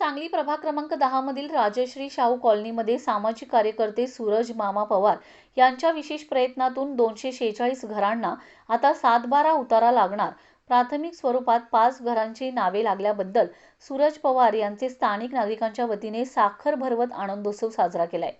सांगली प्रभाग क्रमांक दहा मधील राजश्री शाहू कॉलनीमध्ये सामाजिक कार्यकर्ते सूरज मामा पवार यांच्या विशेष प्रयत्नातून दोनशे शेहेचाळीस घरांना आता सातबारा उतारा लागणार. प्राथमिक स्वरूपात पाच घरांची नावे लागल्याबद्दल सूरज पवार यांचे स्थानिक नागरिकांच्या वतीने साखर भरवत आनंदोत्सव साजरा केलाय.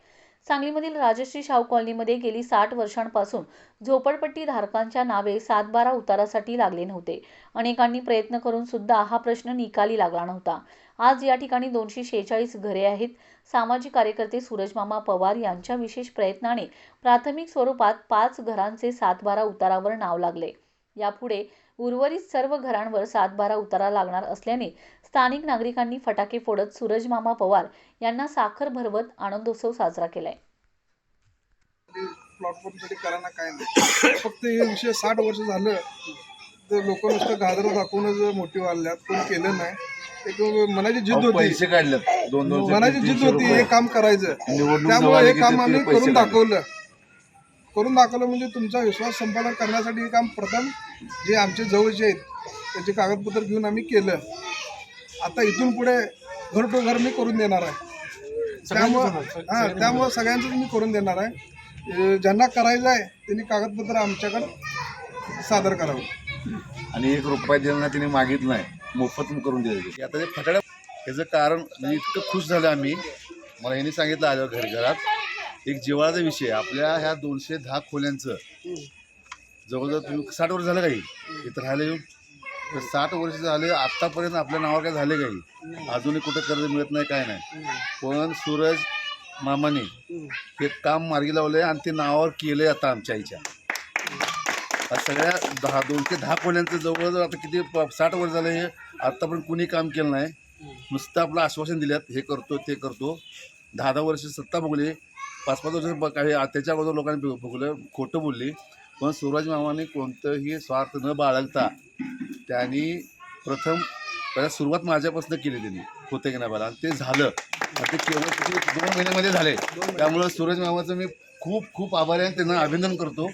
सांगलीमधील राजश्री शाहू कॉलनीमध्ये गेली साठ वर्षांपासून झोपडपट्टी धारकांच्या नावे सातबारा उतारासाठी लागले नव्हते. अनेकांनी प्रयत्न करून सुद्धा हा प्रश्न निकाली लागला नव्हता. आज या ठिकाणी दोनशे शेहेचाळीस घरे आहेत. सामाजिक कार्यकर्ते सूरजमामा पवार यांच्या विशेष प्रयत्नाने प्राथमिक स्वरूपात पाच घरांचे सातबारा उतारावर नाव लागले. यापुढे उर्वरित सर्व घरांवर सातबारा उतारा लागणार असल्याने स्थानिक नागरिकांनी फटाके फोडत सूरजमामा पवार यांना साखर भरवत आनंदोत्सव साजरा केलाय. प्लॉट काय नाही. फक्त हे विषय साठ वर्ष झालं. लोक नुसतं गाजर दाखवूनच मोठी वाढल्यात कोण केलं नाही एक मनाची जिद्द होती. पैसे काढलेत. दोन दोन मनाची जिद्द होती हे काम करायचं. निवडणूक त्यामुळे हे काम आम्ही पैसे करून काढले. दाखवलं. करून दाखवलं म्हणजे तुमचा विश्वास संपादन करण्यासाठी हे काम प्रथम जे आमचे जवळचे आहेत त्याचे कागदपत्र घेऊन आम्ही केलं. आता इथून पुढे घर टू घर मी करून देणार आहे. त्यामुळं हां त्यामुळं सगळ्यांचंच मी करून देणार आहे. अं, ज्यांना करायचं आहे त्यांनी कागदपत्र आमच्याकडे सादर करावं. आणि एक रुपया देणं तिने मागितलं नाही. मोफत करून दिले आता ते फटाड्या ह्याचं कारण इतकं खुश झालं आम्ही. मला यांनी सांगितलं आल्यावर घर घरात. एक जिवाळाचा विषय. आपल्या ह्या दोनशे दहा खोल्यांचं जवळजवळ तुम्ही साठ वर्ष झालं काही? इथं राहिलं येऊन. तर साठ वर्ष झाले आत्तापर्यंत आपल्या नावावर काय झाले काही? अजूनही कुठं कर्ज मिळत नाही काय नाही. पण सूरज मामाने हे काम मार्गी लावले आणि ते नावावर केलंय आता आमच्या आईच्या. सगळ्या दहा दोनशे दहा कोल्यांचं जवळजवळ आता किती प- साठ वर्ष झालं हे आत्तापर्यंत कुणी काम केलं नाही. नुसतं आपलं आश्वासन दिल्यात हे करतो ते करतो. दहा दहा वर्ष सत्ता भोगली. पाच पाच वर्ष काही त्याच्या अगोदर लोकांनी भोगलं खोटं बोलली. पण सूरज मामाने कोणतंही स्वार्थ न बाळगता त्यांनी प्रथम पहिला सुरुवात माझ्यापासून केली त्यांनी होते की नाही बाला आणि ते झालं. आणि ते केवळ किती दोन महिन्यामध्ये झाले. त्यामुळं सूरज मामाचं मी खूप खूप आभारी आहे आणि त्यांना अभिनंदन करतो.